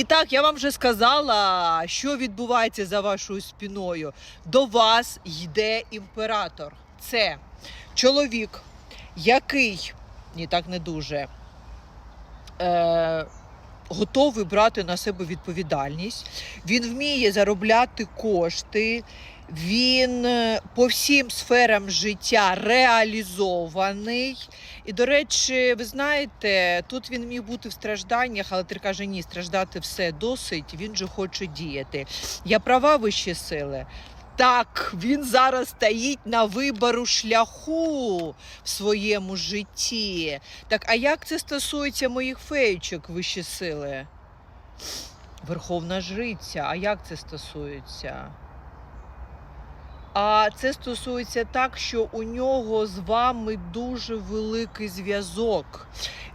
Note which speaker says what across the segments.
Speaker 1: І так, я вам вже сказала, що відбувається за вашою спіною. До вас йде імператор. Це чоловік, який ні, так не дуже. Е, Готовий брати на себе відповідальність, він вміє заробляти кошти, він е, по всім сферам життя реалізований. І, до речі, ви знаєте, тут він міг бути в стражданнях, але ти каже, ні, страждати все досить, він же хоче діяти. Я права вищі сили. Так, він зараз стоїть на вибору шляху в своєму житті. Так, а як це стосується моїх феєчок, вищі сили? Верховна жриця, а як це стосується? А це стосується так, що у нього з вами дуже великий зв'язок.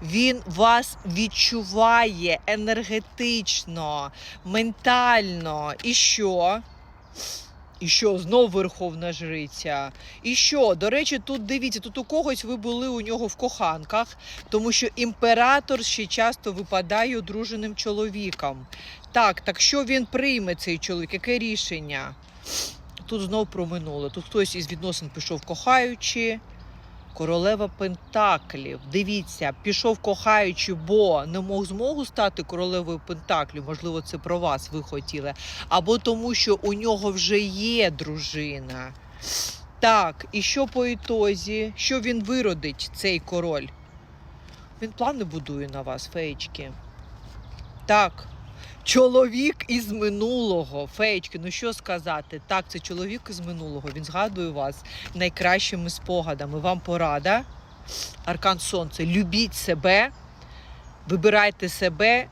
Speaker 1: Він вас відчуває енергетично, ментально. І що? І що, знов Верховна Жриця? І що? До речі, тут дивіться, тут у когось ви були у нього в коханках, тому що імператор ще часто випадає одруженим чоловіком. Так, так що він прийме цей чоловік? Яке рішення? Тут знов про минуле. Тут хтось із відносин пішов кохаючи. Королева Пентаклів. Дивіться, пішов кохаючи, бо не мог змогу стати королевою Пентаклів. Можливо, це про вас ви хотіли. Або тому, що у нього вже є дружина. Так, і що по ітозі? Що він виродить, цей король? Він плани будує на вас, феєчки. Так. Чоловік із минулого. Феєчки, ну що сказати? Так, це чоловік із минулого. Він згадує вас найкращими спогадами. Вам порада. Аркан Сонце. Любіть себе, вибирайте себе,